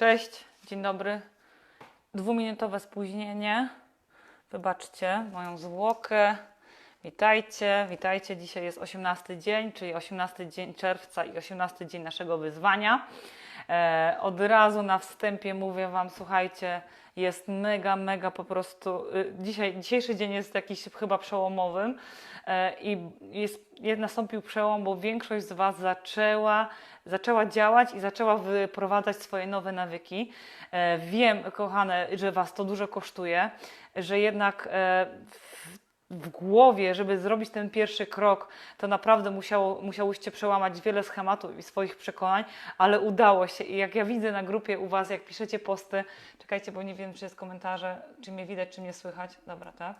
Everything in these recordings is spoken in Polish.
Cześć, dzień dobry. Dwuminutowe spóźnienie. Wybaczcie moją zwłokę. Witajcie, witajcie. Dzisiaj jest 18 dzień, czyli 18 dzień czerwca i 18 dzień naszego wyzwania. E, od razu na wstępie mówię Wam, słuchajcie, jest mega, mega po prostu. y, Dzisiaj, dzisiejszy dzień jest jakiś chyba przełomowym e, i jest, nastąpił przełom, bo większość z Was zaczęła, zaczęła działać i zaczęła wyprowadzać swoje nowe nawyki. E, Wiem, kochane, że Was to dużo kosztuje, że jednak w, głowie, żeby zrobić ten pierwszy krok, to naprawdę musiało, musiałyście przełamać wiele schematów i swoich przekonań, ale udało się. I jak ja widzę na grupie u Was, jak piszecie posty, czekajcie, bo nie wiem, czy jest komentarze, czy mnie widać, czy mnie słychać. Dobra, tak?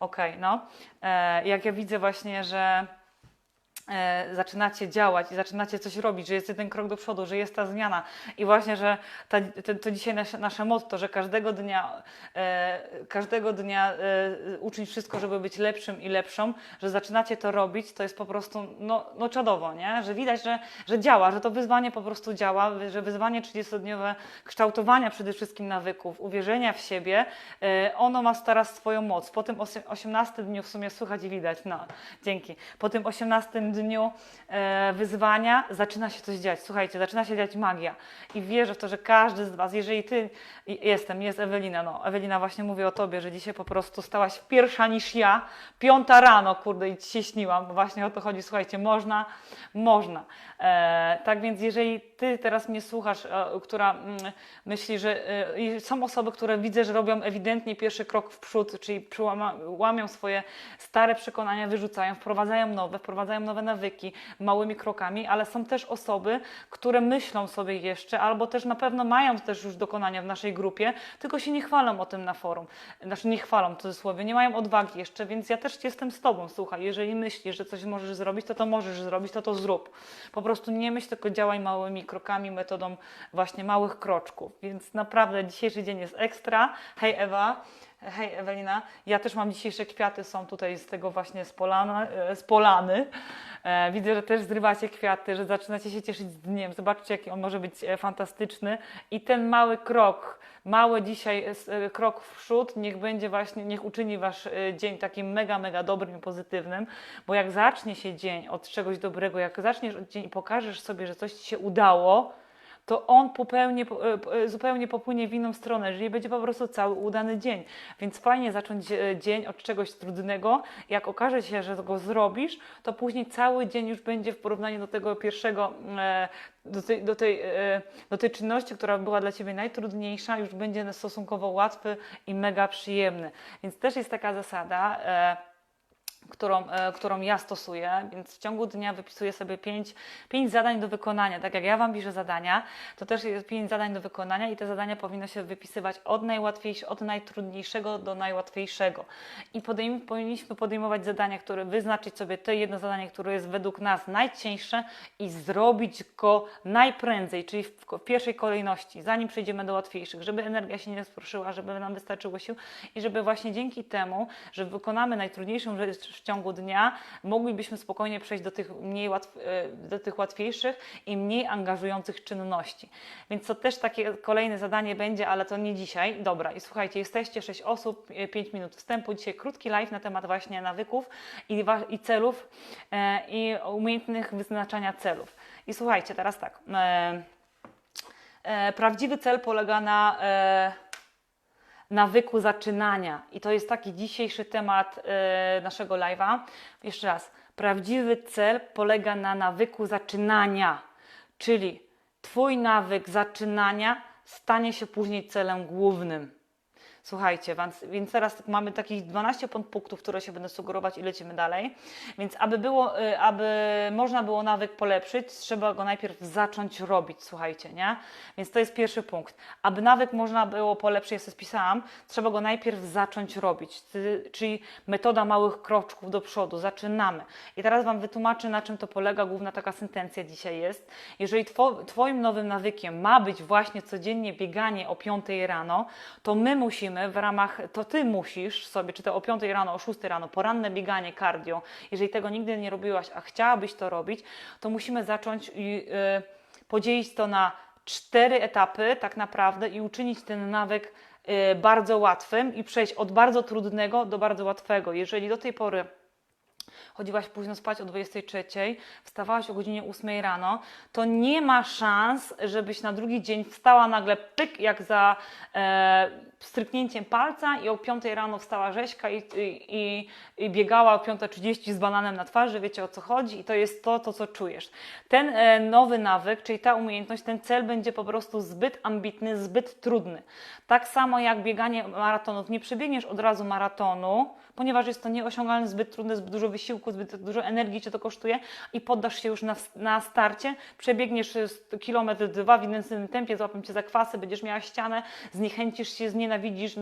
Okej, no. E, jak ja widzę właśnie, że zaczynacie działać i zaczynacie coś robić, że jest ten krok do przodu, że jest ta zmiana i właśnie, że ta, to, to dzisiaj nasze, nasze motto, że każdego dnia, e, każdego dnia e, uczyć wszystko, żeby być lepszym i lepszą, że zaczynacie to robić, to jest po prostu no, no czadowo, nie? że widać, że, że działa, że to wyzwanie po prostu działa, że wyzwanie 30-dniowe kształtowania przede wszystkim nawyków, uwierzenia w siebie, e, ono ma teraz swoją moc. Po tym osie- 18 dniu w sumie słychać i widać, no dzięki. Po tym 18 dniu e, wyzwania zaczyna się coś dziać. Słuchajcie, zaczyna się dziać magia. I wierzę w to, że każdy z Was, jeżeli Ty, jestem, jest Ewelina, no Ewelina właśnie mówię o Tobie, że dzisiaj po prostu stałaś pierwsza niż ja, piąta rano, kurde, i Ci się śniłam, bo właśnie o to chodzi. Słuchajcie, można, można. E, tak więc jeżeli Ty teraz mnie słuchasz, e, która mm, myśli, że e, są osoby, które widzę, że robią ewidentnie pierwszy krok w przód, czyli łamią swoje stare przekonania, wyrzucają, wprowadzają nowe, wprowadzają nowe nawyki małymi krokami, ale są też osoby, które myślą sobie jeszcze, albo też na pewno mają też już dokonania w naszej grupie, tylko się nie chwalą o tym na forum. Znaczy nie chwalą w cudzysłowie, nie mają odwagi jeszcze, więc ja też jestem z Tobą, słuchaj, jeżeli myślisz, że coś możesz zrobić, to to możesz zrobić, to to zrób. Po prostu nie myśl, tylko działaj małymi krokami, metodą właśnie małych kroczków, więc naprawdę dzisiejszy dzień jest ekstra. Hej Ewa. Hej Ewelina, ja też mam dzisiejsze kwiaty, są tutaj z tego właśnie z, polana, e, z polany. E, widzę, że też zrywacie kwiaty, że zaczynacie się cieszyć z dniem. Zobaczcie, jaki on może być e, fantastyczny. I ten mały krok, mały dzisiaj krok w przód, niech będzie właśnie, niech uczyni Wasz dzień takim mega, mega dobrym i pozytywnym. Bo jak zacznie się dzień od czegoś dobrego, jak zaczniesz od dzień i pokażesz sobie, że coś Ci się udało, to on popełnie, po- e, zupełnie popłynie w inną stronę, czyli będzie po prostu cały udany dzień. Więc fajnie zacząć e, dzień od czegoś trudnego. Jak okaże się, że go zrobisz, to później cały dzień już będzie w porównaniu do tego pierwszego, e, do tej, do tej, e, do tej czynności, która była dla Ciebie najtrudniejsza, już będzie stosunkowo łatwy i mega przyjemny. Więc też jest taka zasada. Którą, e, którą ja stosuję, więc w ciągu dnia wypisuję sobie pięć, pięć zadań do wykonania. Tak jak ja Wam piszę zadania, to też jest pięć zadań do wykonania i te zadania powinno się wypisywać od najłatwiejszego, od najtrudniejszego do najłatwiejszego. I podejm, powinniśmy podejmować zadania, które wyznaczyć sobie to jedno zadanie, które jest według nas najcięższe i zrobić go najprędzej, czyli w, w pierwszej kolejności, zanim przejdziemy do łatwiejszych, żeby energia się nie rozproszyła, żeby nam wystarczyło sił i żeby właśnie dzięki temu, że wykonamy najtrudniejszą rzecz w ciągu dnia, moglibyśmy spokojnie przejść do tych, mniej łatw, e, do tych łatwiejszych i mniej angażujących czynności. Więc to też takie kolejne zadanie będzie, ale to nie dzisiaj. Dobra, i słuchajcie, jesteście 6 osób, 5 minut wstępu. Dzisiaj krótki live na temat właśnie nawyków i, i celów e, i umiejętnych wyznaczania celów. I słuchajcie, teraz tak. E, e, prawdziwy cel polega na. Nawyku zaczynania. I to jest taki dzisiejszy temat e, naszego live'a. Jeszcze raz. Prawdziwy cel polega na nawyku zaczynania, czyli Twój nawyk zaczynania stanie się później celem głównym. Słuchajcie, więc, teraz mamy takich 12 punktów, które się będę sugerować i lecimy dalej. Więc aby, było, y, aby można było nawyk polepszyć, trzeba go najpierw zacząć robić, słuchajcie, nie? Więc to jest pierwszy punkt. Aby nawyk można było polepszyć, ja sobie spisałam, trzeba go najpierw zacząć robić, czyli metoda małych kroczków do przodu, zaczynamy. I teraz Wam wytłumaczę, na czym to polega, główna taka sentencja dzisiaj jest. Jeżeli two, Twoim nowym nawykiem ma być właśnie codziennie bieganie o 5 rano, to my musimy w ramach, to Ty musisz sobie, czy to o 5 rano, o 6 rano, poranne bieganie, cardio, jeżeli tego nigdy nie robiłaś, a chciałabyś to robić, to musimy zacząć i, y, podzielić to na cztery etapy tak naprawdę i uczynić ten nawyk y, bardzo łatwym i przejść od bardzo trudnego do bardzo łatwego. Jeżeli do tej pory chodziłaś późno spać o 23, wstawałaś o godzinie 8 rano, to nie ma szans, żebyś na drugi dzień wstała nagle pyk, jak za e, stryknięciem palca i o 5 rano wstała Rzeźka i, i, i biegała o 5.30 z bananem na twarzy, wiecie o co chodzi i to jest to, to co czujesz. Ten e, nowy nawyk, czyli ta umiejętność, ten cel będzie po prostu zbyt ambitny, zbyt trudny. Tak samo jak bieganie maratonów, nie przebiegniesz od razu maratonu, ponieważ jest to nieosiągalne, zbyt trudne, zbyt dużo wysiłku, zbyt dużo energii Cię to kosztuje i poddasz się już na, na starcie, przebiegniesz y, kilometr, dwa w intensywnym tempie, złapią Cię za kwasy, będziesz miała ścianę, zniechęcisz się, znienawidzisz,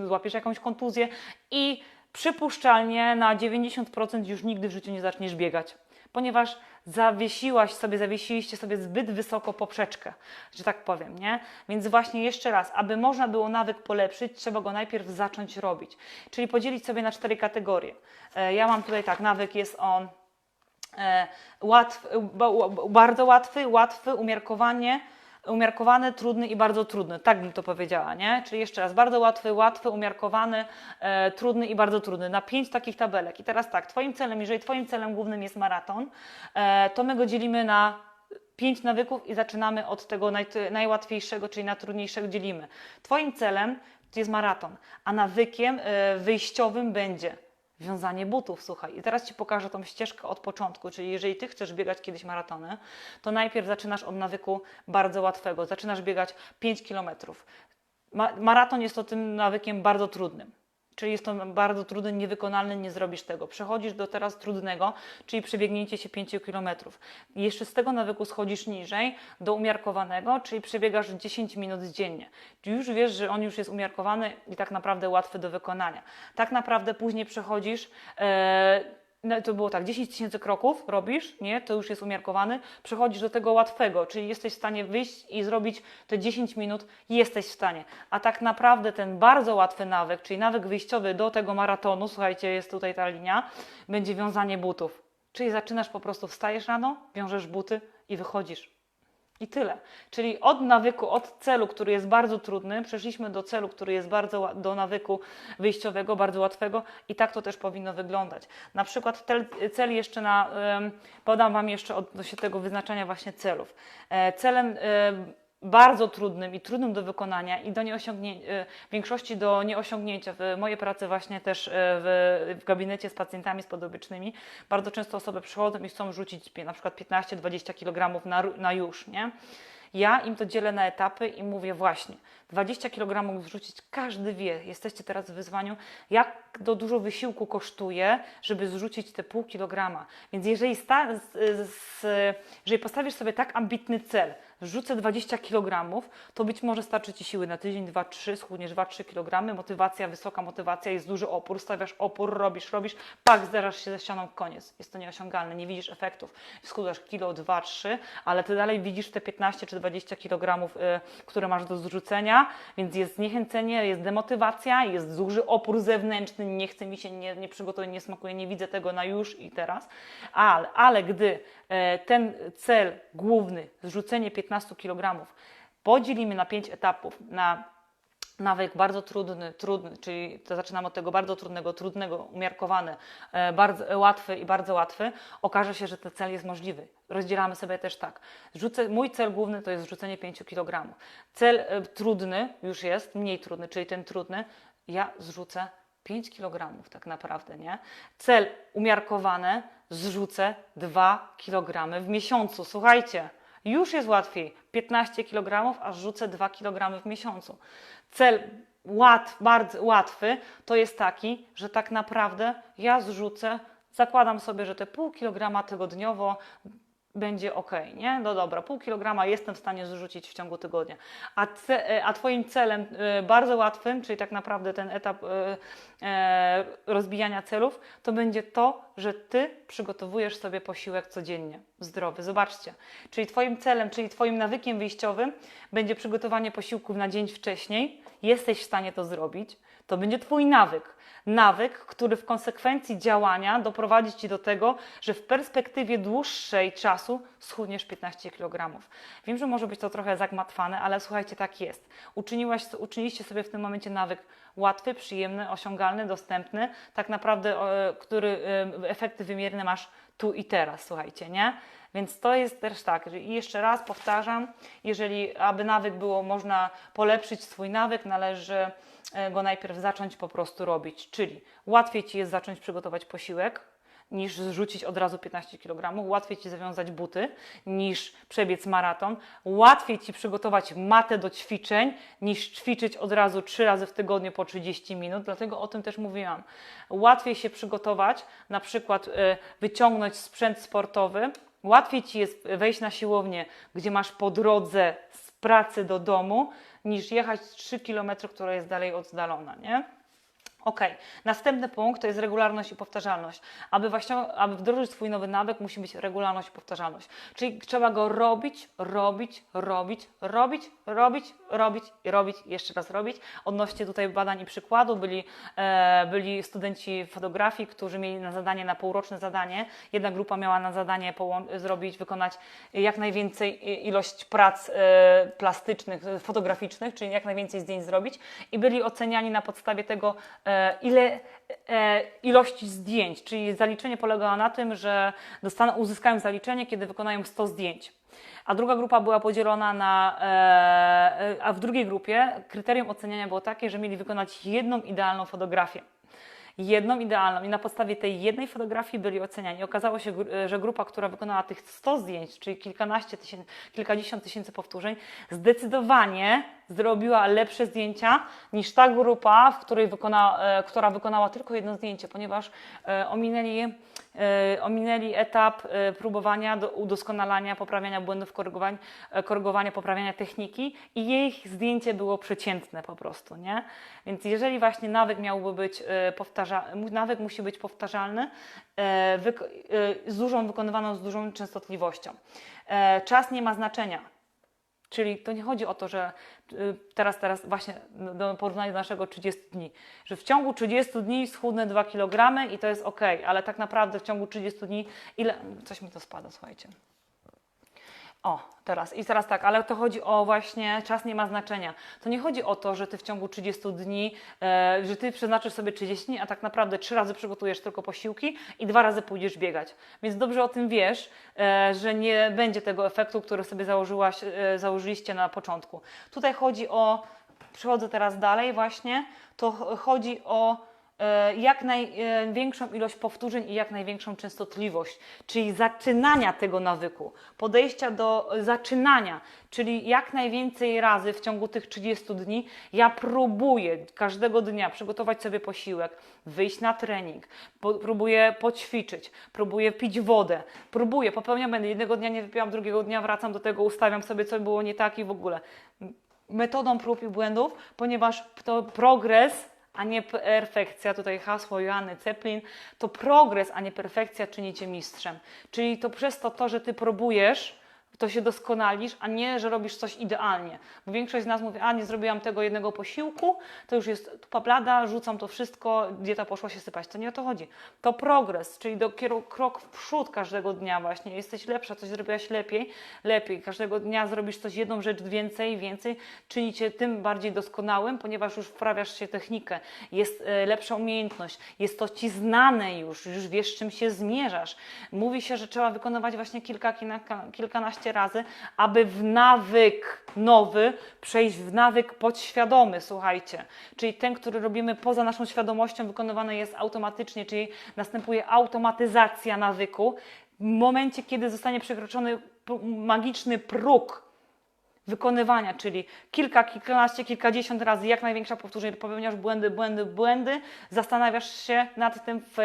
złapiesz jakąś kontuzję i przypuszczalnie na 90% już nigdy w życiu nie zaczniesz biegać ponieważ zawiesiłaś sobie, zawiesiliście sobie zbyt wysoko poprzeczkę, że tak powiem, nie? Więc właśnie jeszcze raz, aby można było nawyk polepszyć, trzeba go najpierw zacząć robić. Czyli podzielić sobie na cztery kategorie. E, Ja mam tutaj tak, nawyk jest on e, łatw, ba- bardzo łatwy, łatwy, umiarkowanie, umiarkowany, trudny i bardzo trudny. Tak bym to powiedziała, nie? Czyli jeszcze raz, bardzo łatwy, łatwy, umiarkowany, e, trudny i bardzo trudny. Na pięć takich tabelek. I teraz tak, Twoim celem, jeżeli Twoim celem głównym jest maraton, e, to my go dzielimy na pięć nawyków i zaczynamy od tego naj, najłatwiejszego, czyli najtrudniejszego dzielimy. Twoim celem jest maraton, a nawykiem e, wyjściowym będzie wiązanie butów, słuchaj. I teraz Ci pokażę tą ścieżkę od początku, czyli jeżeli Ty chcesz biegać kiedyś maratony, to najpierw zaczynasz od nawyku bardzo łatwego. Zaczynasz biegać 5 kilometrów. Ma maraton jest to tym nawykiem bardzo trudnym. Czyli jest to bardzo trudny, niewykonalny, nie zrobisz tego. Przechodzisz do teraz trudnego, czyli przebiegnięcie się 5 km. Jeszcze z tego nawyku schodzisz niżej do umiarkowanego, czyli przebiegasz 10 minut dziennie. Już wiesz, że on już jest umiarkowany i tak naprawdę łatwy do wykonania. Tak naprawdę później przechodzisz. E, no, to było tak, 10 tysięcy kroków robisz, nie? To już jest umiarkowany. Przechodzisz do tego łatwego, czyli jesteś w stanie wyjść i zrobić te 10 minut, jesteś w stanie. A tak naprawdę ten bardzo łatwy nawyk, czyli nawyk wyjściowy do tego maratonu, słuchajcie, jest tutaj ta linia, będzie wiązanie butów. Czyli zaczynasz po prostu, wstajesz rano, wiążesz buty i wychodzisz. I tyle. Czyli od nawyku, od celu, który jest bardzo trudny, przeszliśmy do celu, który jest bardzo, do nawyku wyjściowego, bardzo łatwego i tak to też powinno wyglądać. Na przykład tel, cel jeszcze na, podam Wam jeszcze odnośnie tego wyznaczania właśnie celów. E, celem bardzo trudnym i trudnym do wykonania i do nieosiągnięcia, w większości do nieosiągnięcia. W mojej pracy właśnie też e, w, w gabinecie z pacjentami z podobycznymi bardzo często osoby przychodzą i chcą rzucić na przykład 15-20 kg na, na już, nie? Ja im to dzielę na etapy i mówię właśnie, 20 kg zrzucić, każdy wie, jesteście teraz w wyzwaniu, jak to dużo wysiłku kosztuje, żeby zrzucić te pół kilograma. Więc jeżeli, sta, z, z, jeżeli postawisz sobie tak ambitny cel, rzucę 20 kg, to być może starczy Ci siły na tydzień, 2, 3, schudniesz 2-3 kg, motywacja, wysoka motywacja, jest duży opór, stawiasz opór, robisz, robisz, pak, zderzasz się ze ścianą, koniec. Jest to nieosiągalne, nie widzisz efektów. Schudzasz kilo, 2, 3, ale Ty dalej widzisz te 15 czy 20 kg, y, które masz do zrzucenia, więc jest zniechęcenie, jest demotywacja, jest duży opór zewnętrzny, nie chce mi się, nie, nie przygotuję, nie smakuje, nie widzę tego na już i teraz, ale, ale gdy e, ten cel główny, zrzucenie 15 kg, podzielimy na 5 etapów, na nawyk bardzo trudny, trudny, czyli to zaczynamy od tego bardzo trudnego, trudnego, umiarkowany, e, bardzo łatwy i bardzo łatwy, okaże się, że ten cel jest możliwy. Rozdzielamy sobie też tak. Rzucę, mój cel główny to jest zrzucenie 5 kg. Cel e, trudny już jest, mniej trudny, czyli ten trudny, ja zrzucę 5 kg tak naprawdę, nie? Cel umiarkowany, zrzucę 2 kg w miesiącu. Słuchajcie, już jest łatwiej 15 kg, a rzucę 2 kg w miesiącu. Cel łat, bardzo łatwy to jest taki, że tak naprawdę ja zrzucę, zakładam sobie, że te pół kilograma tygodniowo będzie ok, nie? No dobra, pół kilograma jestem w stanie zrzucić w ciągu tygodnia. A, ce, a Twoim celem y, bardzo łatwym, czyli tak naprawdę ten etap e, rozbijania celów, to będzie to, że Ty przygotowujesz sobie posiłek codziennie. zdrowy. Zobaczcie. Czyli Twoim celem, czyli Twoim nawykiem wyjściowym będzie przygotowanie posiłków na dzień wcześniej. Jesteś w stanie to zrobić. To będzie Twój nawyk. Nawyk, który w konsekwencji działania doprowadzi Ci do tego, że w perspektywie dłuższej czasu schudniesz 15 kg. Wiem, że może być to trochę zagmatwane, ale słuchajcie, tak jest. Uczyniłaś, uczyniliście sobie w tym momencie nawyk łatwy, przyjemny, osiągalny, dostępny, tak naprawdę, który e, efekty wymierne masz tu i teraz, słuchajcie, nie? Więc to jest też tak, i jeszcze raz powtarzam, jeżeli aby nawyk było można polepszyć swój nawyk, należy e, go najpierw zacząć po prostu robić. Czyli łatwiej ci jest zacząć przygotować posiłek, niż zrzucić od razu 15 kg. Łatwiej ci zawiązać buty niż przebiec maraton. Łatwiej ci przygotować matę do ćwiczeń niż ćwiczyć od razu 3 razy w tygodniu po 30 minut. Dlatego o tym też mówiłam. Łatwiej się przygotować, na przykład y, wyciągnąć sprzęt sportowy. Łatwiej ci jest wejść na siłownię, gdzie masz po drodze z pracy do domu, niż jechać 3 km, która jest dalej oddalona, nie? Ok, następny punkt to jest regularność i powtarzalność. Aby, właśnie, aby wdrożyć swój nowy nawyk, musi być regularność i powtarzalność. Czyli trzeba go robić, robić, robić, robić, robić, robić i robić, jeszcze raz robić. Odnośnie tutaj badań i przykładu byli, e, byli studenci fotografii, którzy mieli na zadanie, na półroczne zadanie. Jedna grupa miała na zadanie zrobić, wykonać jak najwięcej ilość prac e, plastycznych, fotograficznych, czyli jak najwięcej zdjęć zrobić i byli oceniani na podstawie tego, e, ile e, ilości zdjęć, czyli zaliczenie polegało na tym, że dostaną, uzyskają zaliczenie, kiedy wykonają 100 zdjęć. A druga grupa była podzielona na, e, a w drugiej grupie kryterium oceniania było takie, że mieli wykonać jedną idealną fotografię jedną idealną i na podstawie tej jednej fotografii byli oceniani. Okazało się, że grupa, która wykonała tych 100 zdjęć, czyli kilkanaście tysięcy, kilkadziesiąt tysięcy powtórzeń, zdecydowanie zrobiła lepsze zdjęcia niż ta grupa, w której wykona, e, która wykonała tylko jedno zdjęcie, ponieważ e, ominęli, e, ominęli etap próbowania, do udoskonalania, poprawiania błędów, korygowania, korygowania, poprawiania techniki i jej zdjęcie było przeciętne po prostu, nie? Więc jeżeli właśnie nawyk miałby być powtarzalny, nawyk musi być powtarzalny, z dużą wykonywaną z dużą częstotliwością. Czas nie ma znaczenia Czyli to nie chodzi o to, że y, teraz, teraz właśnie do porównania do naszego 30 dni, że w ciągu 30 dni schudnę 2 kg i to jest ok, ale tak naprawdę w ciągu 30 dni ile. Coś mi to spada, słuchajcie. O, teraz. I teraz tak, ale to chodzi o właśnie czas nie ma znaczenia. To nie chodzi o to, że ty w ciągu 30 dni, e, że ty przeznaczysz sobie 30 dni, a tak naprawdę trzy razy przygotujesz tylko posiłki i dwa razy pójdziesz biegać. Więc dobrze o tym wiesz, e, że nie będzie tego efektu, który sobie założyłaś, e, założyliście na początku. Tutaj chodzi o, przechodzę teraz dalej właśnie, to chodzi o jak największą ilość powtórzeń i jak największą częstotliwość, czyli zaczynania tego nawyku, podejścia do zaczynania, czyli jak najwięcej razy w ciągu tych 30 dni ja próbuję każdego dnia przygotować sobie posiłek, wyjść na trening, próbuję poćwiczyć, próbuję pić wodę, próbuję, popełniam błędy, jednego dnia nie wypiłam, drugiego dnia wracam do tego, ustawiam sobie, co było nie tak i w ogóle. Metodą prób i błędów, ponieważ to progres a nie perfekcja, tutaj hasło Joanny Zeppelin, to progres, a nie perfekcja czyni Cię mistrzem. Czyli to przez to, to, że Ty próbujesz, to się doskonalisz, a nie, że robisz coś idealnie. Bo większość z nas mówi, a nie zrobiłam tego jednego posiłku, to już jest tupa blada, rzucam to wszystko, dieta poszła się sypać. To nie o to chodzi. To progres, czyli do krok w przód każdego dnia właśnie. Jesteś lepsza, coś zrobiłaś lepiej, lepiej. Każdego dnia zrobisz coś, jedną rzecz więcej, więcej, czyni Cię tym bardziej doskonałym, ponieważ już wprawiasz się technikę, jest e, lepsza umiejętność, jest to Ci znane już, już wiesz, czym się zmierzasz. Mówi się, że trzeba wykonywać właśnie kilka, kilkanaście razy, aby w nawyk nowy przejść w nawyk podświadomy, słuchajcie. Czyli ten, który robimy poza naszą świadomością, wykonywany jest automatycznie, czyli następuje automatyzacja nawyku. W momencie, kiedy zostanie przekroczony magiczny próg wykonywania, czyli kilka, kilkanaście, kilkadziesiąt razy, jak największa powtórzeń, popełniasz błędy, błędy, błędy, zastanawiasz się nad tym, w,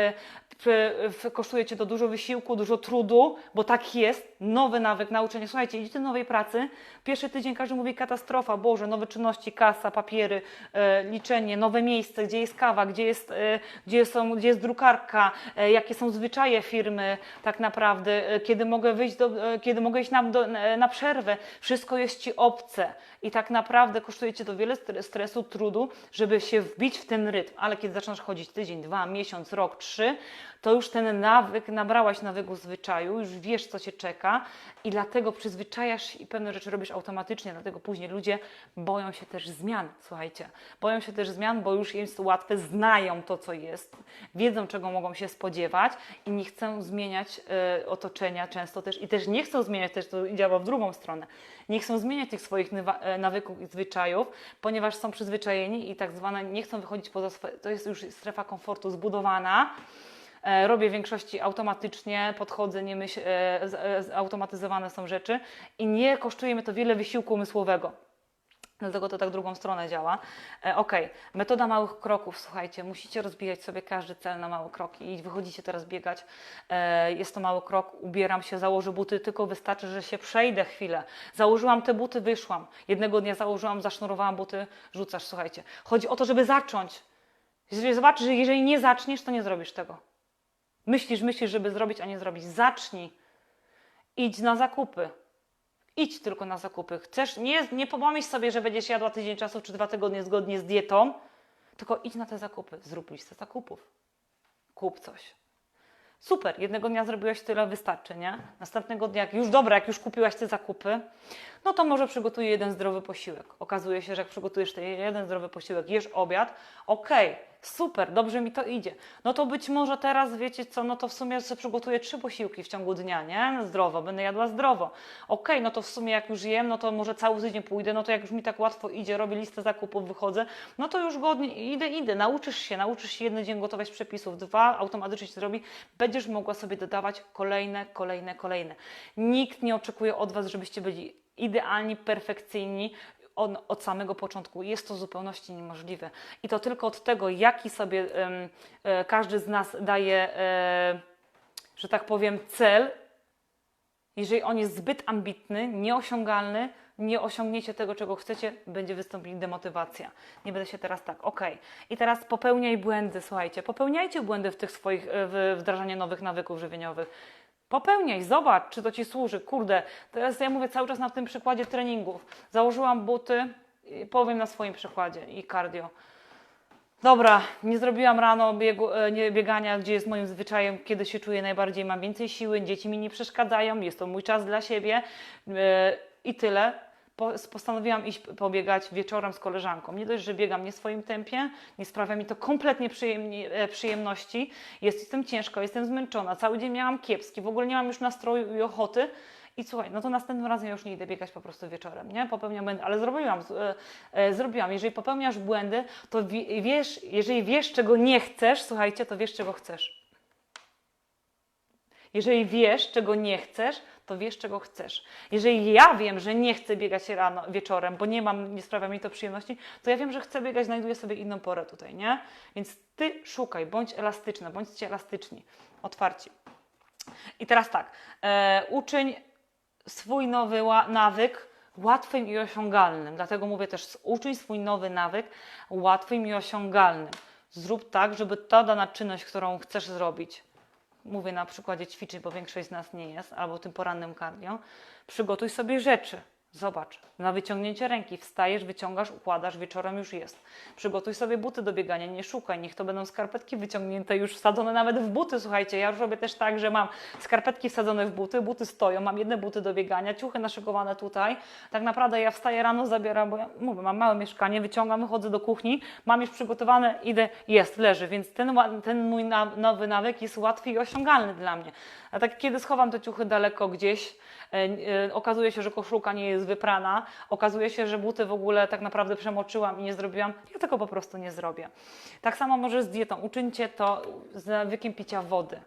w, w, kosztuje Cię to dużo wysiłku, dużo trudu, bo tak jest, nowy nawyk, nauczenie. Słuchajcie, idziecie do nowej pracy, pierwszy tydzień każdy mówi katastrofa, Boże, nowe czynności, kasa, papiery, e, liczenie, nowe miejsce, gdzie jest kawa, gdzie jest, e, gdzie są, gdzie jest drukarka, e, jakie są zwyczaje firmy tak naprawdę, e, kiedy mogę wyjść, do, e, kiedy mogę iść na, do, e, na przerwę. Wszystko jest Ci obce i tak naprawdę kosztuje Cię to wiele stre- stresu, trudu, żeby się wbić w ten rytm, ale kiedy zaczynasz chodzić tydzień, dwa, miesiąc, rok, trzy, to już ten nawyk, nabrałaś nawyku zwyczaju, już wiesz, co Cię czeka i dlatego przyzwyczajasz i pewne rzeczy robisz automatycznie, dlatego później ludzie boją się też zmian, słuchajcie. Boją się też zmian, bo już jest łatwe, znają to, co jest, wiedzą, czego mogą się spodziewać i nie chcą zmieniać e, otoczenia często też i też nie chcą zmieniać, też to działa w drugą stronę, nie chcą zmieniać tych swoich e, nawyków i zwyczajów, ponieważ są przyzwyczajeni i tak zwane nie chcą wychodzić poza to jest już strefa komfortu zbudowana, Robię w większości automatycznie, podchodzę, nie myśl, e, z- e, zautomatyzowane są rzeczy i nie kosztuje mnie to wiele wysiłku umysłowego. Dlatego to tak drugą stronę działa. E, ok, metoda małych kroków. Słuchajcie, musicie rozbijać sobie każdy cel na małe kroki i wychodzicie teraz biegać. E, jest to mały krok, ubieram się, założę buty, tylko wystarczy, że się przejdę chwilę. Założyłam te buty, wyszłam. Jednego dnia założyłam, zasznurowałam buty, rzucasz. Słuchajcie, chodzi o to, żeby zacząć. Jeżeli zobaczysz, że jeżeli nie zaczniesz, to nie zrobisz tego. Myślisz, myślisz, żeby zrobić, a nie zrobić. Zacznij. Idź na zakupy. Idź tylko na zakupy. Chcesz, nie, nie pomyśl sobie, że będziesz jadła tydzień czasu czy dwa tygodnie zgodnie z dietą, tylko idź na te zakupy. Zrób listę zakupów. Kup coś. Super, jednego dnia zrobiłaś tyle, wystarczy, nie? Następnego dnia, jak już dobra, jak już kupiłaś te zakupy, no to może przygotuję jeden zdrowy posiłek. Okazuje się, że jak przygotujesz ten jeden zdrowy posiłek, jesz obiad, okej, super, dobrze mi to idzie. No to być może teraz, wiecie co, no to w sumie sobie przygotuję trzy posiłki w ciągu dnia, nie? Zdrowo, będę jadła zdrowo. Okej, no to w sumie jak już jem, no to może cały tydzień pójdę, no to jak już mi tak łatwo idzie, robię listę zakupów, wychodzę, no to już godnie, idę, idę, nauczysz się, nauczysz się jeden dzień gotować przepisów, dwa, automatycznie się zrobi, będziesz mogła sobie dodawać kolejne, kolejne, kolejne. Nikt nie oczekuje od Was, żebyście byli idealni, perfekcyjni od, od samego początku. Jest to zupełności niemożliwe. I to tylko od tego, jaki sobie e, każdy z nas daje, e, że tak powiem, cel. Jeżeli on jest zbyt ambitny, nieosiągalny, nie osiągniecie tego, czego chcecie, będzie wystąpić demotywacja. Nie będę się teraz tak, okej. I teraz popełniaj błędy, słuchajcie, popełniajcie błędy w tych swoich, e, w nowych nawyków żywieniowych. Popełniaj, zobacz, czy to Ci służy. Kurde, teraz ja mówię cały czas na tym przykładzie treningów. Założyłam buty, powiem na swoim przykładzie i cardio. Dobra, nie zrobiłam rano biegu, e, nie, biegania, gdzie jest moim zwyczajem, kiedy się czuję najbardziej, mam więcej siły, dzieci mi nie przeszkadzają, jest to mój czas dla siebie e, i tyle. Po, postanowiłam iść pobiegać wieczorem z koleżanką. Nie dość, że biegam nie w swoim tempie, nie sprawia mi to kompletnie e, przyjemności. Jest, jestem ciężko, jestem zmęczona, cały dzień miałam kiepski, w ogóle nie mam już nastroju i ochoty. I słuchaj, no to następnym razem ja już nie idę biegać po prostu wieczorem, nie? Popełniam błędy, ale zrobiłam, e, e, zrobiłam. Jeżeli popełniasz błędy, to wi- wiesz, jeżeli wiesz, czego nie chcesz, słuchajcie, to wiesz, czego chcesz. Jeżeli wiesz, czego nie chcesz, to wiesz, czego chcesz. Jeżeli ja wiem, że nie chcę biegać rano, wieczorem, bo nie mam, nie sprawia mi to przyjemności, to ja wiem, że chcę biegać, znajduję sobie inną porę tutaj, nie? Więc ty szukaj, bądź elastyczna, bądźcie elastyczni, otwarci. I teraz tak, e, uczyń swój nowy nawyk łatwym i osiągalnym. Dlatego mówię też, uczyń swój nowy nawyk łatwym i osiągalnym. Zrób tak, żeby ta dana czynność, którą chcesz zrobić, mówię na przykładzie ćwiczyć, bo większość z nas nie jest, albo tym porannym cardio, przygotuj sobie rzeczy. Zobacz, na wyciągnięcie ręki wstajesz, wyciągasz, układasz, wieczorem już jest. Przygotuj sobie buty do biegania, nie szukaj, niech to będą skarpetki wyciągnięte, już wsadzone nawet w buty, słuchajcie, ja już robię też tak, że mam skarpetki wsadzone w buty, buty stoją, mam jedne buty do biegania, ciuchy naszykowane tutaj. Tak naprawdę ja wstaję rano, zabieram, bo ja mówię, mam małe mieszkanie, wyciągam, wychodzę do kuchni, mam już przygotowane, idę, jest, leży, więc ten, ten mój nowy nawyk jest łatwy i osiągalny dla mnie. A tak kiedy schowam te ciuchy daleko gdzieś, okazuje się, że koszulka nie jest wyprana, okazuje się, że buty w ogóle tak naprawdę przemoczyłam i nie zrobiłam, ja tego po prostu nie zrobię. Tak samo może z dietą. Uczyńcie to z nawykiem picia wody.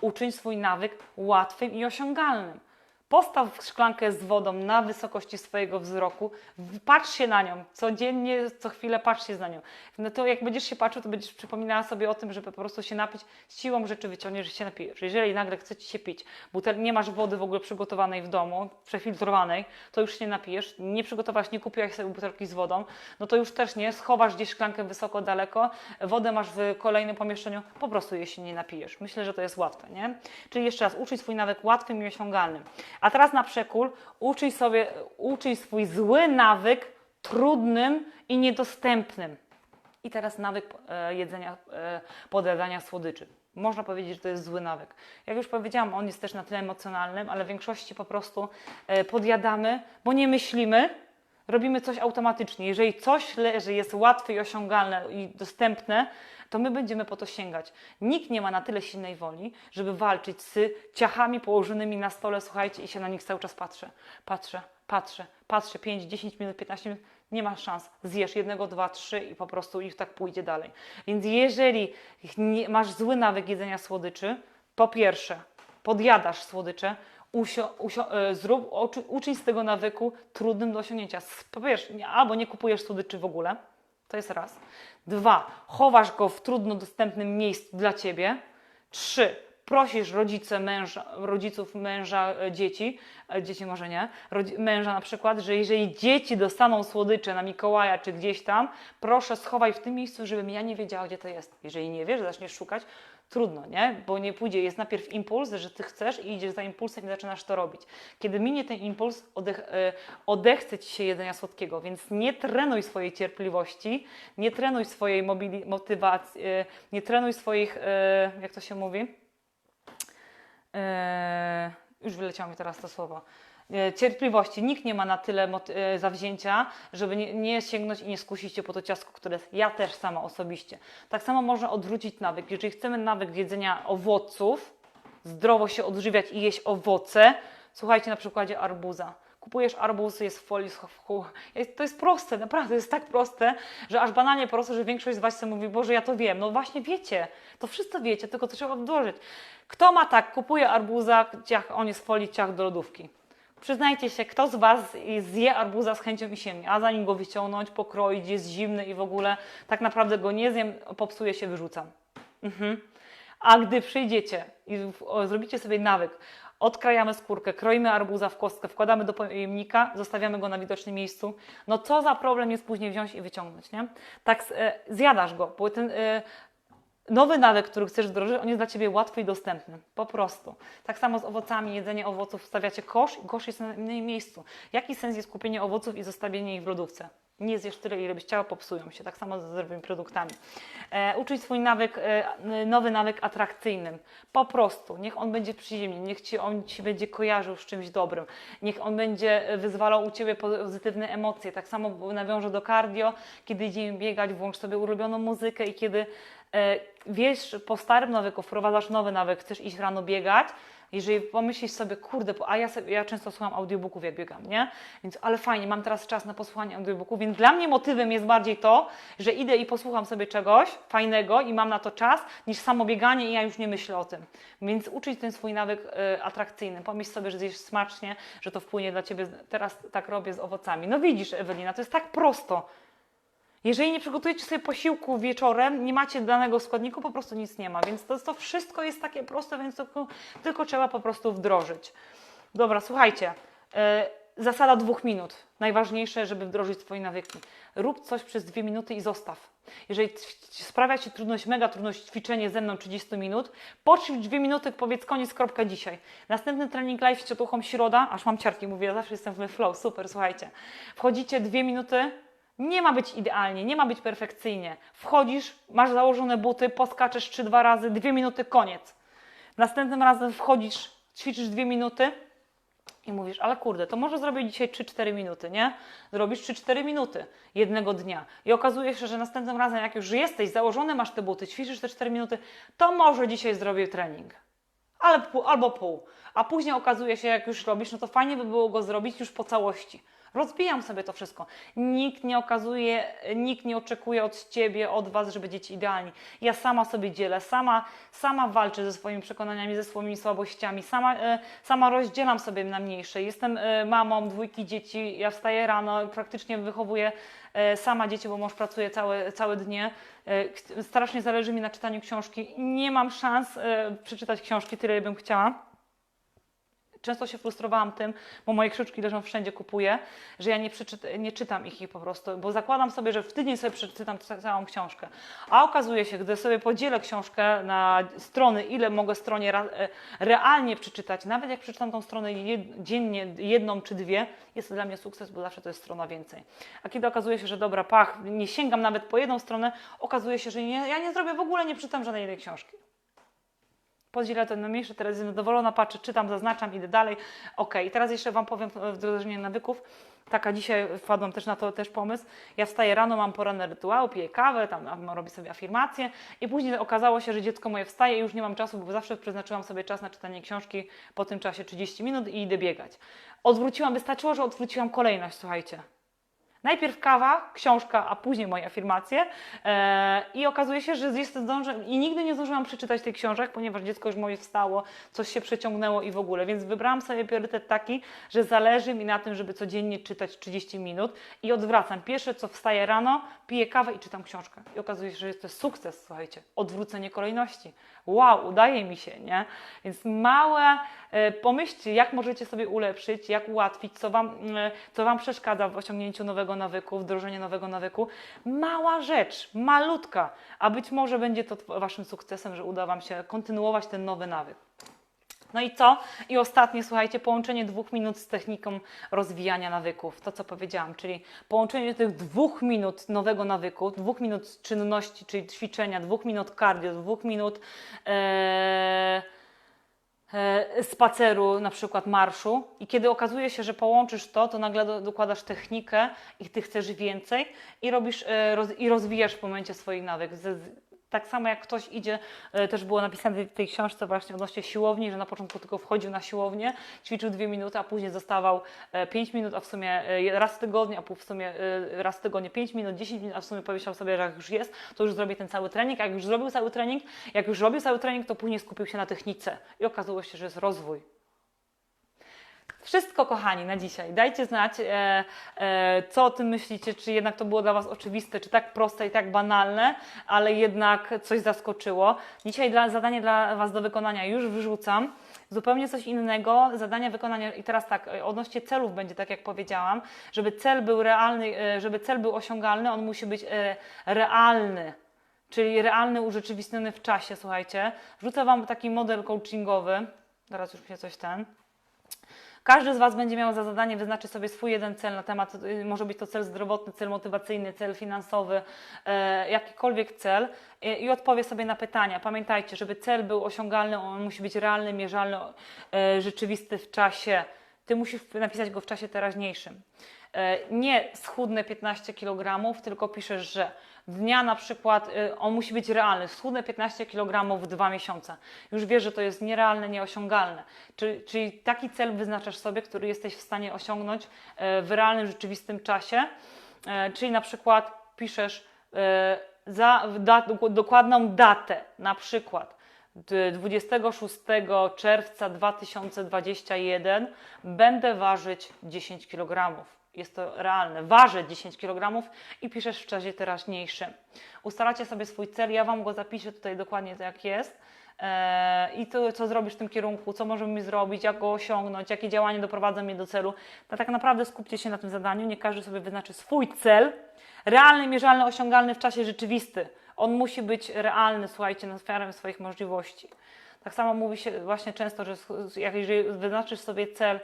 Uczyń swój nawyk łatwym i osiągalnym. Postaw szklankę z wodą na wysokości swojego wzroku, patrz się na nią, codziennie, co chwilę patrz się na nią. No to jak będziesz się patrzył, to będziesz przypominała sobie o tym, żeby po prostu się napić, siłą rzeczy wyciągniesz, że się napijesz. Jeżeli nagle chce Ci się pić, butel, nie masz wody w ogóle przygotowanej w domu, przefiltrowanej, to już się napijesz, nie przygotowałaś, nie kupiłaś sobie butelki z wodą, no to już też nie, schowasz gdzieś szklankę wysoko, daleko, wodę masz w kolejnym pomieszczeniu, po prostu jej się nie napijesz. Myślę, że to jest łatwe, nie? Czyli jeszcze raz, uczyj swój nawyk łatwym i osiągalnym. A teraz na przekór, uczyj sobie, uczyj swój zły nawyk trudnym i niedostępnym. I teraz nawyk e, jedzenia, e, podjadania słodyczy. Można powiedzieć, że to jest zły nawyk. Jak już powiedziałam, on jest też na tyle emocjonalnym, ale w większości po prostu e, podjadamy, bo nie myślimy, robimy coś automatycznie. Jeżeli coś leży, jest łatwe i osiągalne i dostępne, to my będziemy po to sięgać. Nikt nie ma na tyle silnej woli, żeby walczyć z ciachami położonymi na stole, słuchajcie, i się na nich cały czas patrzę. Patrzę, patrzę, patrzę, 5, 10 minut, 15 minut, nie masz szans. Zjesz jednego, dwa, trzy i po prostu ich tak pójdzie dalej. Więc jeżeli masz zły nawyk jedzenia słodyczy, po pierwsze, podjadasz słodycze, usio, usio, e, zrób, uczy, uczyń z tego nawyku trudnym do osiągnięcia. Po pierwsze, albo nie kupujesz słodyczy w ogóle, to jest raz. Dwa, chowasz go w trudno dostępnym miejscu dla ciebie. Trzy, prosisz rodzice, męża, rodziców, męża, e, dzieci, e, dzieci może nie, męża na przykład, że jeżeli dzieci dostaną słodycze na Mikołaja czy gdzieś tam, proszę schowaj w tym miejscu, żebym ja nie wiedziała, gdzie to jest. Jeżeli nie wiesz, zaczniesz szukać, trudno, nie? Bo nie pójdzie, jest najpierw impuls, że ty chcesz i idziesz za impulsem i zaczynasz to robić. Kiedy minie ten impuls, odech, e, odechce ci się jedzenia słodkiego, więc nie trenuj swojej cierpliwości, nie trenuj swojej mobili- motywacji, e, nie trenuj swoich, e, jak to się mówi? E, już wyleciało mi teraz to słowo. E, Cierpliwości. Nikt nie ma na tyle e, zawzięcia, żeby nie, nie sięgnąć i nie skusić się po to ciastko, które jest. Ja też sama osobiście. Tak samo można odwrócić nawyk. Jeżeli chcemy nawyk jedzenia owoców, zdrowo się odżywiać i jeść owoce, słuchajcie na przykładzie arbuza. Kupujesz arbuz, jest w folii, sch- w chu- jest- to jest proste, naprawdę, jest tak proste, że aż banalnie proste, że większość z Was sobie mówi, Boże, ja to wiem. No właśnie wiecie, to wszyscy wiecie, tylko to trzeba wdrożyć. Kto ma tak, kupuje arbuza, ciach, on jest w folii, ciach do lodówki. Przyznajcie się, kto z Was zje arbuza z chęcią i siemi, a zanim go wyciągnąć, pokroić, jest zimny i w ogóle tak naprawdę go nie zjem, popsuje się, wyrzucam. Mhm. A gdy przyjdziecie i zrobicie sobie nawyk, odkrajamy skórkę, kroimy arbuza w kostkę, wkładamy do pojemnika, zostawiamy go na widocznym miejscu, no co za problem jest później wziąć i wyciągnąć, nie? Tak e, zjadasz go, bo ten e, nowy nawyk, który chcesz wdrożyć, on jest dla Ciebie łatwy i dostępny. Po prostu. Tak samo z owocami, jedzenie owoców, wstawiacie kosz i kosz jest na innym miejscu. Jaki sens jest kupienie owoców i zostawienie ich w lodówce? Nie zjesz tyle, ile byś chciała, popsują się. Tak samo ze zdrowymi produktami. E, uczyć swój nawyk, e, nowy nawyk atrakcyjnym. Po prostu. Niech on będzie przyziemny, niech ci, on Ci będzie kojarzył z czymś dobrym. Niech on będzie e, wyzwalał u Ciebie pozytywne emocje. Tak samo nawiążę do cardio. Kiedy idziemy biegać, włącz sobie ulubioną muzykę i kiedy e, wiesz, po starym nawyku wprowadzasz nowy nawyk, chcesz iść rano biegać, jeżeli pomyślisz sobie, kurde, a ja, ja często słucham audiobooków, jak biegam, nie? Więc, ale fajnie, mam teraz czas na posłuchanie audiobooków, więc dla mnie motywem jest bardziej to, że idę i posłucham sobie czegoś fajnego i mam na to czas, niż samo bieganie i ja już nie myślę o tym. Więc uczyć ten swój nawyk e, atrakcyjny. Pomyśl sobie, że zjesz smacznie, że to wpłynie dla Ciebie, teraz tak robię z owocami. No widzisz, Ewelina, to jest tak prosto. Jeżeli nie przygotujecie sobie posiłku wieczorem, nie macie danego składniku, po prostu nic nie ma. Więc to, to wszystko jest takie proste, więc tylko, tylko trzeba po prostu wdrożyć. Dobra, słuchajcie. e, zasada dwóch minut. Najważniejsze, żeby wdrożyć swoje nawyki. Rób coś przez dwie minuty i zostaw. Jeżeli sprawia Ci trudność, mega trudność ćwiczenie ze mną 30 minut, poćwicz dwie minuty, powiedz koniec, kropka dzisiaj. Następny trening live z ciotuchą środa, aż mam ciarki, mówię, ja zawsze jestem w flow, super, słuchajcie. Wchodzicie dwie minuty, nie ma być idealnie, nie ma być perfekcyjnie. Wchodzisz, masz założone buty, poskaczesz trzy, dwa razy, dwie minuty, koniec. Następnym razem wchodzisz, ćwiczysz dwie minuty i mówisz, ale kurde, to może zrobię dzisiaj 3-4 minuty, nie? Zrobisz 3-4 minuty jednego dnia i okazuje się, że następnym razem, jak już jesteś, założony masz te buty, ćwiczysz te 4 minuty, to może dzisiaj zrobię trening. Ale albo pół. A później okazuje się, jak już robisz, no to fajnie by było go zrobić już po całości. Rozbijam sobie to wszystko. Nikt nie okazuje, nikt nie oczekuje od ciebie, od was, żeby dzieci idealni. Ja sama sobie dzielę, sama, sama walczę ze swoimi przekonaniami, ze swoimi słabościami, sama, e, sama rozdzielam sobie na mniejsze. Jestem e, mamą dwójki dzieci, ja wstaję rano, praktycznie wychowuję e, sama dzieci, bo mąż pracuje całe, całe dnie. E, Strasznie zależy mi na czytaniu książki. Nie mam szans e, przeczytać książki tyle, bym chciała. Często się frustrowałam tym, bo moje książki leżą wszędzie, kupuję, że ja nie, nie czytam ich po prostu, bo zakładam sobie, że w tydzień sobie przeczytam ca- całą książkę. A okazuje się, gdy sobie podzielę książkę na strony, ile mogę stronie e, realnie przeczytać, nawet jak przeczytam tą stronę dziennie, jedną czy dwie, jest to dla mnie sukces, bo zawsze to jest strona więcej. A kiedy okazuje się, że dobra, pach, nie sięgam nawet po jedną stronę, okazuje się, że nie, ja nie zrobię w ogóle, nie przeczytam żadnej jednej książki podzielę to na mniejsze, teraz jestem zadowolona, patrzę, czytam, zaznaczam, idę dalej. Ok, i teraz jeszcze Wam powiem e, wdrożenie nawyków. Taka dzisiaj wpadłam też na to też pomysł. Ja wstaję rano, mam poranne rytuały, piję kawę, tam am- robię sobie afirmacje i później okazało się, że dziecko moje wstaje i już nie mam czasu, bo zawsze przeznaczyłam sobie czas na czytanie książki po tym czasie 30 minut i idę biegać. Odwróciłam, wystarczyło, że odwróciłam kolejność, słuchajcie. Najpierw kawa, książka, a później moje afirmacje. E, I okazuje się, że jest zdążę i nigdy nie zdążyłam przeczytać tych książek, ponieważ dziecko już moje wstało, coś się przeciągnęło i w ogóle. Więc wybrałam sobie priorytet taki, że zależy mi na tym, żeby codziennie czytać 30 minut i odwracam. Pierwsze co wstaję rano, piję kawę i czytam książkę. I okazuje się, że jest to sukces, słuchajcie, odwrócenie kolejności. Wow, udaje mi się, nie? Więc małe, e, pomyślcie, jak możecie sobie ulepszyć, jak ułatwić, co wam, e, co wam przeszkadza w osiągnięciu nowego nawyku, wdrożeniu nowego nawyku. Mała rzecz, malutka, a być może będzie to waszym sukcesem, że uda wam się kontynuować ten nowy nawyk. No i co? I ostatnie, słuchajcie, połączenie dwóch minut z techniką rozwijania nawyków. To, co powiedziałam, czyli połączenie tych dwóch minut nowego nawyku, dwóch minut czynności, czyli ćwiczenia, dwóch minut cardio, dwóch minut e, e, spaceru, na przykład marszu. I kiedy okazuje się, że połączysz to, to nagle do, dokładasz technikę i ty chcesz więcej i robisz e, i rozwijasz w momencie swoich z, tak samo jak ktoś idzie, e, też było napisane w tej książce właśnie odnośnie siłowni, że na początku tylko wchodził na siłownię, ćwiczył dwie minuty, a później zostawał 5 minut, a w sumie e, raz w tygodniu, a w sumie e, raz w tygodniu 5 minut, 10 minut, a w sumie pomyślał sobie, że jak już jest, to już zrobi ten cały trening, a jak już zrobił cały trening, jak już robił cały trening, to później skupił się na technice i okazało się, że jest rozwój. Wszystko, kochani, na dzisiaj. Dajcie znać, e, e, co o tym myślicie, czy jednak to było dla Was oczywiste, czy tak proste i tak banalne, ale jednak coś zaskoczyło. Dzisiaj dla, zadanie dla Was do wykonania już wyrzucam. Zupełnie coś innego, zadania wykonania i teraz tak, e, odnośnie celów będzie tak jak powiedziałam, żeby cel był realny, e, żeby cel był osiągalny, on musi być e, realny czyli realny, urzeczywistniony w czasie, słuchajcie. Rzucę Wam taki model coachingowy, teraz już się coś ten. Każdy z Was będzie miał za zadanie wyznaczyć sobie swój jeden cel na temat, y, może być to cel zdrowotny, cel motywacyjny, cel finansowy, e, jakikolwiek cel i, odpowie sobie na pytania. Pamiętajcie, żeby cel był osiągalny, on musi być realny, mierzalny, e, rzeczywisty w czasie. Ty musisz napisać go w czasie teraźniejszym. E, nie schudnę 15 kg, tylko piszesz, że dnia na przykład y, on musi być realny, schudnę 15 kg w dwa miesiące. Już wiesz, że to jest nierealne, nieosiągalne. Czyli, czyli taki cel wyznaczasz sobie, który jesteś w stanie osiągnąć e, w realnym, rzeczywistym czasie. E, Czyli na przykład piszesz za da, dokładną datę, na przykład d- 26 czerwca 2021 będę ważyć 10 kg. Jest to realne. Ważę 10 kg i piszesz w czasie teraźniejszym. Ustalacie sobie swój cel, ja Wam go zapiszę tutaj dokładnie tak jak jest. Eee, I to, co zrobisz w tym kierunku, co możemy zrobić, jak go osiągnąć, jakie działania doprowadzą mnie do celu. To tak naprawdę skupcie się na tym zadaniu. Nie każdy sobie wyznaczy swój cel, realny, mierzalny, osiągalny w czasie rzeczywisty. On musi być realny, słuchajcie, na sferę swoich możliwości. Tak samo mówi się właśnie często, że jak jeżeli wyznaczysz sobie cel,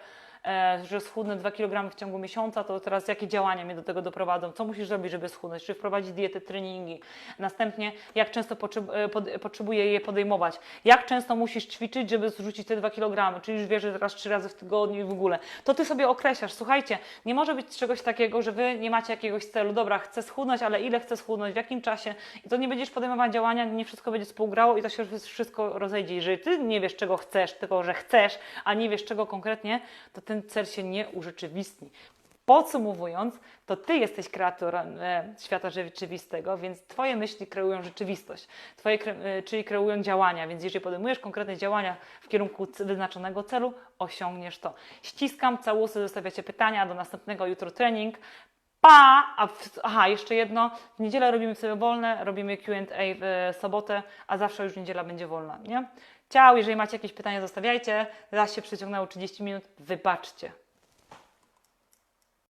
że schudnę 2 kg w ciągu miesiąca, to teraz jakie działania mnie do tego doprowadzą? Co musisz zrobić, żeby schudnąć? Czy wprowadzić dietę, treningi? Następnie, jak często e, potrzebuję je podejmować? Jak często musisz ćwiczyć, żeby zrzucić te 2 kg? Czyli już wiesz, że teraz trzy razy w tygodniu i w ogóle. To ty sobie określasz. Słuchajcie, nie może być czegoś takiego, że wy nie macie jakiegoś celu. Dobra, chcę schudnąć, ale ile chcę schudnąć, w jakim czasie? I to nie będziesz podejmować działania, nie wszystko będzie współgrało i to się wszystko rozejdzie. Jeżeli ty nie wiesz, czego chcesz, tylko że chcesz, a nie wiesz, czego konkretnie, to ten cel się nie urzeczywistni. Podsumowując, to Ty jesteś kreatorem e, świata rzeczywistego, więc Twoje myśli kreują rzeczywistość, twoje, e, czyli kreują działania, więc jeżeli podejmujesz konkretne działania w kierunku wyznaczonego celu, osiągniesz to. Ściskam, całusy, zostawiacie pytania, do następnego jutro trening. Pa! A w, aha, jeszcze jedno. W niedzielę robimy sobie wolne, robimy QA w e, sobotę, a zawsze już niedziela będzie wolna, nie? Ciao, jeżeli macie jakieś pytania, zostawiajcie. Zaś się przeciągnęło 30 minut, wybaczcie.